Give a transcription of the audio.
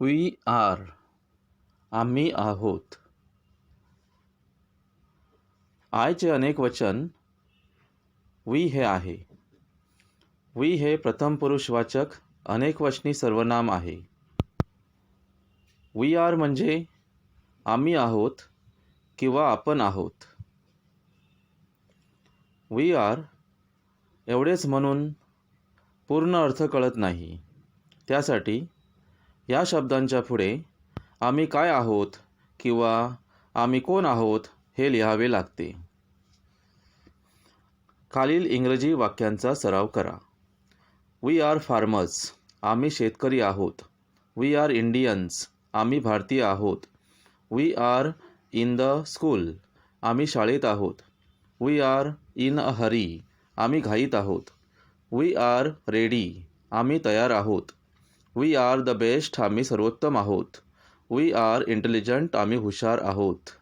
We R आम्ही आहोत. आयचे अनेक वचन वी हे आहे. वी हे प्रथम पुरुषवाचक अनेकवचनी सर्वनाम आहे. वी आर म्हणजे आम्ही आहोत किंवा आपण आहोत. वी आर एवढेच म्हणून पूर्ण अर्थ कळत नाही. त्यासाठी या शब्दांच्या पुढे आम्ही काय आहोत किंवा आम्ही कोण आहोत हे लिहावे लागते. खालील इंग्रजी वाक्यांचा सराव करा. वी आर फार्मर्स आम्ही शेतकरी आहोत. वी आर इंडियन्स आम्ही भारतीय आहोत. We are in the school आम्ही शाळेत आहोत. We are in a hurry आम्ही घाईत आहोत. वी आर रेडी आम्ही तयार आहोत. वी आर द बेस्ट आम्ही सर्वोत्तम आहोत. वी आर इंटेलिजंट आम्ही हुशार आहोत.